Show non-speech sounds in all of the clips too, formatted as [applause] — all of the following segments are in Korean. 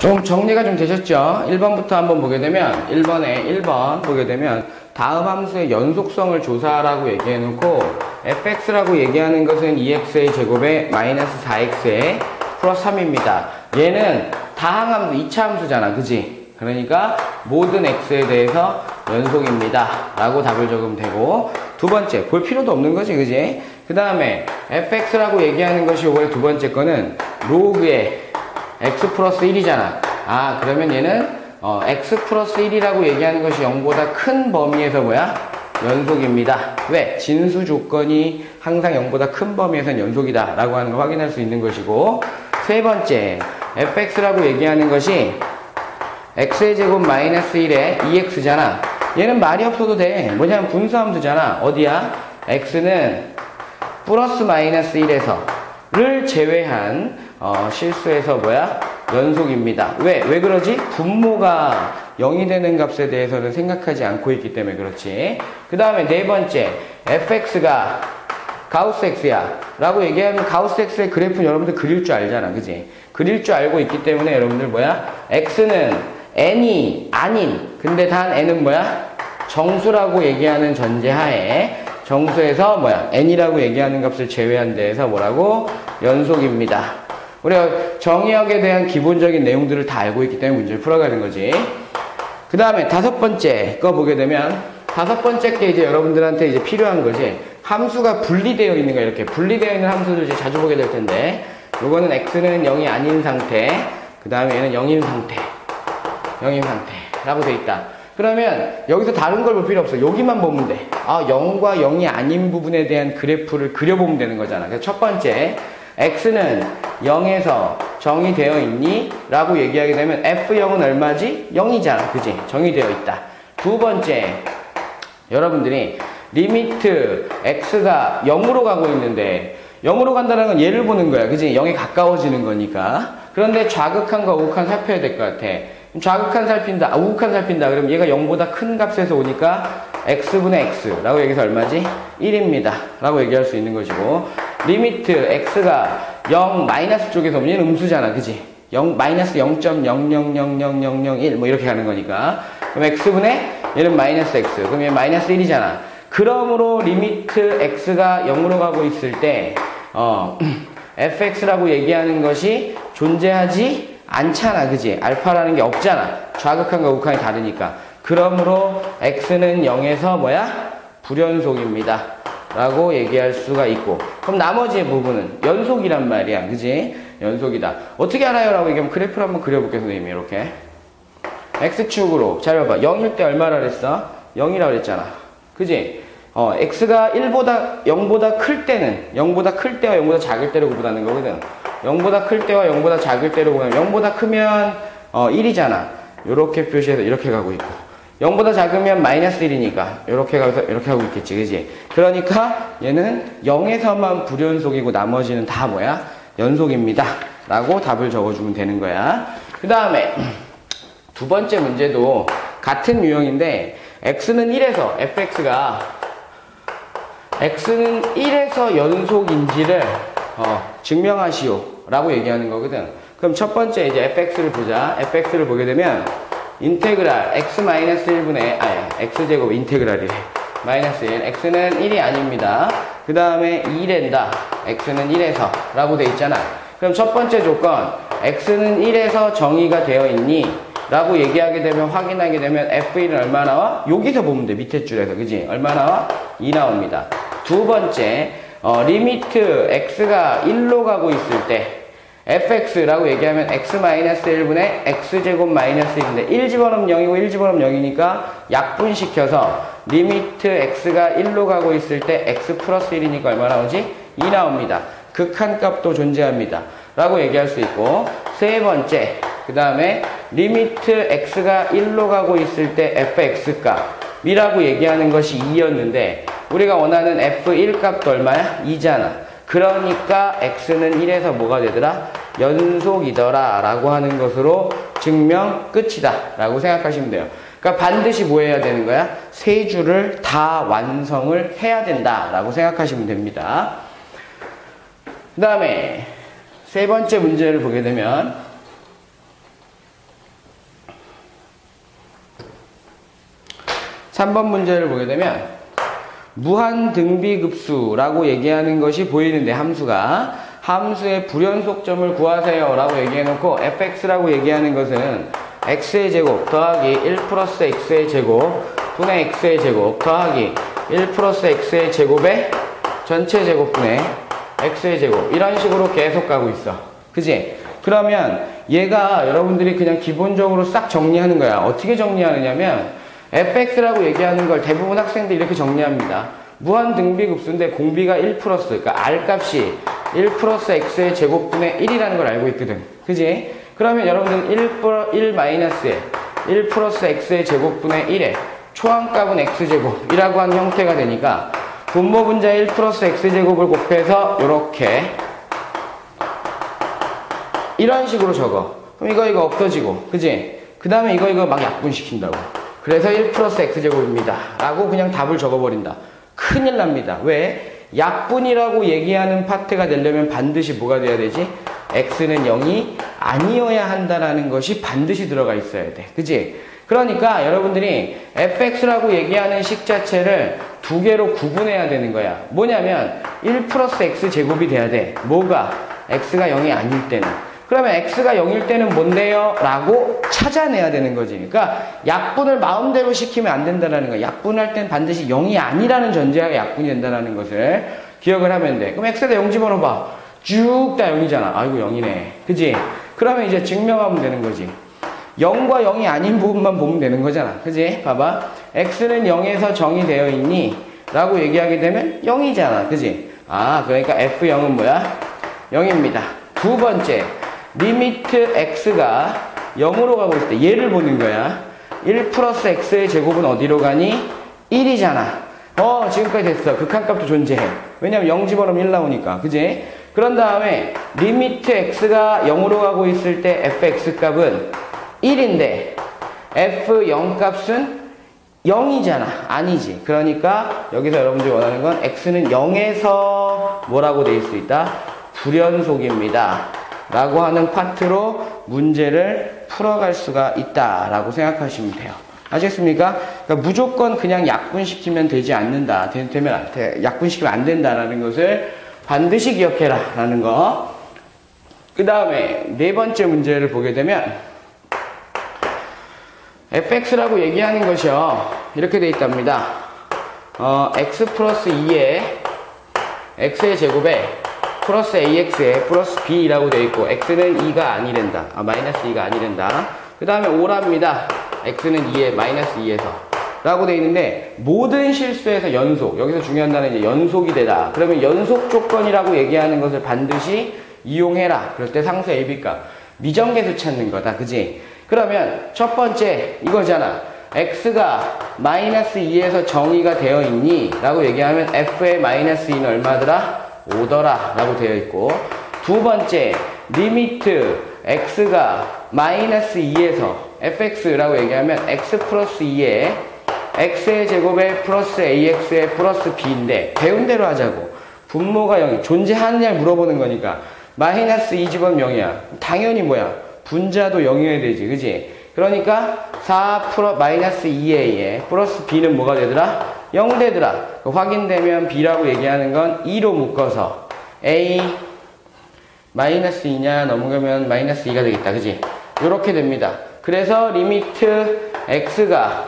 좀 정리가 좀 되셨죠? 1번부터 한번 보게 되면 1번에 1번 보게 되면 다음 함수의 연속성을 조사하라고 얘기해 놓고 fx라고 얘기하는 것은 2x의 제곱에 마이너스 4x의 플러스 3입니다. 얘는 다항함수 2차 함수잖아. 그지? 그러니까 모든 x에 대해서 연속입니다. 라고 답을 적으면 되고 두 번째 볼 필요도 없는 거지. 그지? 그 다음에 fx라고 얘기하는 것이 이번에 두 번째 거는 로그의 x 플러스 1이잖아. 아, 그러면 얘는 어, x 플러스 1이라고 얘기하는 것이 0보다 큰 범위에서 뭐야? 연속입니다. 왜? 진수 조건이 항상 0보다 큰 범위에서는 연속이다. 라고 하는 걸 확인할 수 있는 것이고 세 번째, fx라고 얘기하는 것이 x의 제곱 마이너스 1에 2x잖아. 얘는 말이 없어도 돼. 뭐냐면 분수함수잖아. 어디야? x는 플러스 마이너스 1에서 를 제외한 어, 실수에서 뭐야? 연속입니다. 왜? 왜 그러지? 분모가 0이 되는 값에 대해서는 생각하지 않고 있기 때문에 그렇지. 그 다음에 네 번째, fx가 가우스 x야. 라고 얘기하면 가우스 x의 그래프는 여러분들 그릴 줄 알잖아. 그지? 그릴 줄 알고 있기 때문에 여러분들 뭐야? x는 n이 아닌, 근데 단 n은 뭐야? 정수라고 얘기하는 전제하에 정수에서 뭐야? n이라고 얘기하는 값을 제외한 데에서 뭐라고? 연속입니다. 우리가 정의역에 대한 기본적인 내용들을 다 알고 있기 때문에 문제를 풀어가는 거지. 그 다음에 다섯 번째 거 보게 되면 다섯 번째 게 이제 여러분들한테 이제 필요한 거지. 함수가 분리되어 있는 거 이렇게 분리되어 있는 함수들 이제 자주 보게 될 텐데 요거는 x는 0이 아닌 상태 그 다음에 얘는 0인 상태 0인 상태 라고 돼 있다. 그러면 여기서 다른 걸 볼 필요 없어. 여기만 보면 돼. 아, 0과 0이 아닌 부분에 대한 그래프를 그려보면 되는 거잖아. 그래서 첫 번째, x는 0에서 정의 되어 있니? 라고 얘기하게 되면 f0은 얼마지? 0이잖아. 그지? 정의되어 있다. 두 번째, 여러분들이 리미트 x가 0으로 가고 있는데 0으로 간다는 건 얘를 보는 거야. 그지? 0에 가까워지는 거니까. 그런데 좌극한과 우극한 살펴야 될 것 같아. 좌극한 살핀다, 아, 우극한 살핀다. 그럼 얘가 0보다 큰 값에서 오니까 x분의 x라고 얘기해서 얼마지? 1입니다. 라고 얘기할 수 있는 것이고 리미트 x가 0 마이너스 쪽에서 오면 음수잖아. 그지? 0 마이너스 0.000001 뭐 이렇게 가는 거니까 그럼 x분의 얘는 마이너스 x 그럼 얘 마이너스 1이잖아. 그러므로 리미트 x가 0으로 가고 있을 때 어, [clears throat] fx라고 얘기하는 것이 존재하지 않잖아. 그지? 알파라는 게 없잖아. 좌극한과 우극한이 다르니까. 그러므로 x는 0에서 뭐야? 불연속입니다. 라고 얘기할 수가 있고 그럼 나머지 부분은 연속이란 말이야. 그지? 연속이다. 어떻게 알아요? 라고 얘기하면 그래프를 한번 그려볼게요 선생님이. 이렇게. x축으로. 잘 봐봐. 0일 때 얼마라 그랬어? 0이라고 그랬잖아. 그지? 어, x가 1보다 0보다 클 때는 0보다 클 때와 0보다 작을 때로 구분하는 거거든. 0보다 클 때와 0보다 작을 때로 구분하면 0보다 크면 어, 1이잖아. 이렇게 표시해서 이렇게 가고 있고 0보다 작으면 마이너스 1이니까. 이렇게 가서 이렇게 하고 있겠지 그지? 그러니까 얘는 0에서만 불연속이고 나머지는 다 뭐야? 연속입니다. 라고 답을 적어주면 되는 거야. 그 다음에 [clears throat] 두 번째 문제도 같은 유형인데 x는 1에서 fx가 x는 1에서 연속인지를 어, 증명하시오. 라고 얘기하는 거거든. 그럼 첫 번째 이제 fx를 보자. fx를 보게 되면 인테그랄 x-1분의 아니 x제곱 인테그랄이래 마이너스 1 x는 1이 아닙니다 그 다음에 2랜다 x는 1에서 라고 돼 있잖아 그럼 첫 번째 조건 x는 1에서 정의가 되어 있니? 라고 얘기하게 되면 확인하게 되면 f1은 얼마 나와? 여기서 보면 돼 밑에 줄에서 그지? 얼마 나와? 2 나옵니다 두 번째 어, 리미트 x가 1로 가고 있을 때 fx라고 얘기하면 x-1분의 x제곱 마이너스 1인데 1 집어넣으면 0이고 1 집어넣으면 0이니까 약분시켜서 리미트 x가 1로 가고 있을 때 x 플러스 1이니까 얼마 나오지? 2 나옵니다. 극한값도 존재합니다. 라고 얘기할 수 있고 세 번째 그 다음에 리미트 x가 1로 가고 있을 때 fx값이라고 얘기하는 것이 2였는데 우리가 원하는 f1 값도 얼마야? 2잖아. 그러니까 x는 1에서 뭐가 되더라? 연속이더라 라고 하는 것으로 증명 끝이다 라고 생각하시면 돼요. 그러니까 반드시 뭐 해야 되는 거야? 세 줄을 다 완성을 해야 된다 라고 생각하시면 됩니다. 그 다음에 세 번째 문제를 보게 되면 3번 문제를 보게 되면 무한 등비급수라고 얘기하는 것이 보이는데 함수가 함수의 불연속점을 구하세요 라고 얘기해놓고 fx라고 얘기하는 것은 x의 제곱 더하기 1 플러스 x의 제곱 분의 x의 제곱 더하기 1 플러스 x의 제곱의 전체 제곱분의 x의 제곱. 이런 식으로 계속 가고 있어. 그지? 그러면 얘가 여러분들이 그냥 기본적으로 싹 정리하는 거야. 어떻게 정리하느냐면 fx라고 얘기하는 걸 대부분 학생들이 이렇게 정리합니다. 무한 등비 급수인데 공비가 1 플러스 그러니까 r 값이 1 플러스 x의 제곱분의 1이라는 걸 알고 있거든 그지? 그러면 여러분들은 1, 1 마이너스에 1 플러스 x의 제곱분의 1에 초항값은 x제곱이라고 하는 형태가 되니까 분모 분자 1 플러스 x제곱을 곱해서 이렇게 이런 식으로 적어 그럼 이거 이거 없어지고 그지? 그 다음에 이거 이거 막 약분시킨다고 그래서 1 플러스 x제곱입니다 라고 그냥 답을 적어버린다 큰일 납니다 왜? 약분이라고 얘기하는 파트가 되려면 반드시 뭐가 돼야 되지? x는 0이 아니어야 한다라는 것이 반드시 들어가 있어야 돼 그지? 그러니까 여러분들이 fx라고 얘기하는 식 자체를 두 개로 구분해야 되는 거야. 뭐냐면 1 플러스 x 제곱이 돼야 돼. 뭐가? x가 0이 아닐 때는. 그러면 x가 0일 때는 뭔데요? 라고 찾아내야 되는 거지. 그러니까 약분을 마음대로 시키면 안 된다는 거야. 약분할 땐 반드시 0이 아니라는 전제하에 약분이 된다는 것을 기억을 하면 돼. 그럼 x에다 0 집어넣어봐. 쭉 다 0이잖아. 아이고 0이네. 그지? 그러면 이제 증명하면 되는 거지. 0과 0이 아닌 부분만 보면 되는 거잖아. 그지? 봐봐. x는 0에서 정이 되어 있니? 라고 얘기하게 되면 0이잖아. 그지? 아, 그러니까 f0은 뭐야? 0입니다. 두 번째. 리미트 x가 0으로 가고 있을 때 얘를 보는 거야. 1 플러스 x의 제곱은 어디로 가니? 1이잖아. 어, 지금까지 됐어. 극한값도 존재해. 왜냐면 0 집어넣으면 1 나오니까. 그지? 그런 다음에 리미트 x가 0으로 가고 있을 때 fx 값은 1인데 f0 값은 0이잖아. 아니지. 그러니까 여기서 여러분들이 원하는 건 x는 0에서 뭐라고 돼 있을 수 있다? 불연속입니다. 라고 하는 파트로 문제를 풀어갈 수가 있다라고 생각하시면 돼요. 아시겠습니까? 그러니까 무조건 그냥 약분시키면 되지 않는다. 되면. 약분시키면 안 된다라는 것을 반드시 기억해라. 라는 거. 그 다음에 네 번째 문제를 보게 되면 fx라고 얘기하는 것이요. 이렇게 돼 있답니다. 어, x 플러스 2에 x의 제곱에 플러스 ax에 플러스 b라고 되어 있고 x는 2가 아니된다. 아, 마이너스 2가 아니된다. 그 다음에 5랍니다. x는 2에 마이너스 2에서 라고 되어 있는데 모든 실수에서 연속 여기서 중요한 단어는 이제 연속이 되다. 그러면 연속 조건이라고 얘기하는 것을 반드시 이용해라. 그럴 때 상수 AB값 미정계수 찾는 거다. 그지? 그러면 첫 번째 이거잖아. x가 마이너스 2에서 정의가 되어 있니? 라고 얘기하면 f의 마이너스 2는 얼마더라? 5더라 라고 되어 있고 두 번째 리미트 x가 마이너스 2에서 fx라고 얘기하면 x 플러스 2에 x의 제곱에 플러스 ax에 플러스 b인데 배운 대로 하자고. 분모가 0이 존재하느냐 물어보는 거니까 마이너스 2 집은 0이야. 당연히 뭐야? 분자도 0이어야 되지 그지? 그러니까 4 플러 마이너스 2a에 플러스 b는 뭐가 되더라 0 되더라 확인되면 b라고 얘기하는 건 2로 묶어서 a 마이너스 2냐 넘으면 마이너스 2가 되겠다 그지 이렇게 됩니다 그래서 리미트 x가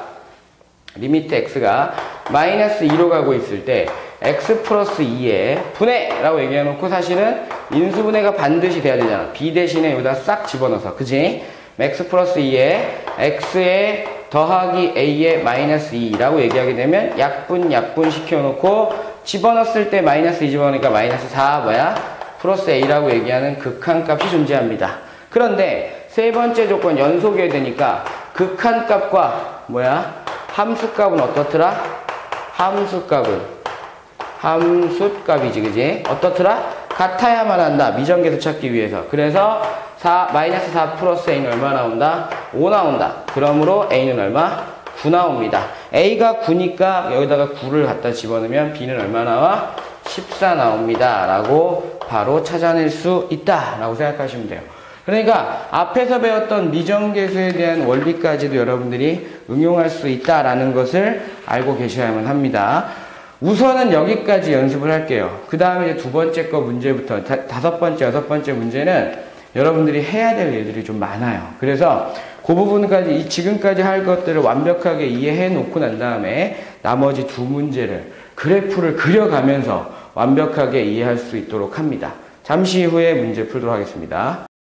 리미트 x가 마이너스 2로 가고 있을 때 x 플러스 2에 분해라고 얘기해 놓고 사실은 인수분해가 반드시 돼야 되잖아. b 대신에 여기다 싹 집어넣어서 그지? x 플러스 2에 x에 더하기 a에 마이너스 2라고 얘기하게 되면 약분 약분 시켜놓고 집어넣었을 때 마이너스 2 집어넣으니까 마이너스 4 뭐야? 플러스 a라고 얘기하는 극한값이 존재합니다. 그런데 세 번째 조건 연속이어야 되니까 극한값과 뭐야? 함수값은 어떻더라? 함수값은 함수값이지 그지? 어떻더라? 같아야만 한다. 미정계수 찾기 위해서. 그래서 4 마이너스 4 플러스 a는 얼마 나온다? 5 나온다. 그러므로 a는 얼마? 9 나옵니다. a가 9니까 여기다가 9를 갖다 집어넣으면 b는 얼마 나와? 14 나옵니다. 라고 바로 찾아낼 수 있다. 라고 생각하시면 돼요. 그러니까 앞에서 배웠던 미정계수에 대한 원리까지도 여러분들이 응용할 수 있다라는 것을 알고 계셔야만 합니다. 우선은 여기까지 연습을 할게요. 그 다음에 이제 두 번째 거 문제부터 다, 다섯 번째, 여섯 번째 문제는 여러분들이 해야 될 일들이 좀 많아요. 그래서 그 부분까지 이 지금까지 할 것들을 완벽하게 이해해 놓고 난 다음에 나머지 두 문제를 그래프를 그려가면서 완벽하게 이해할 수 있도록 합니다. 잠시 후에 문제 풀도록 하겠습니다.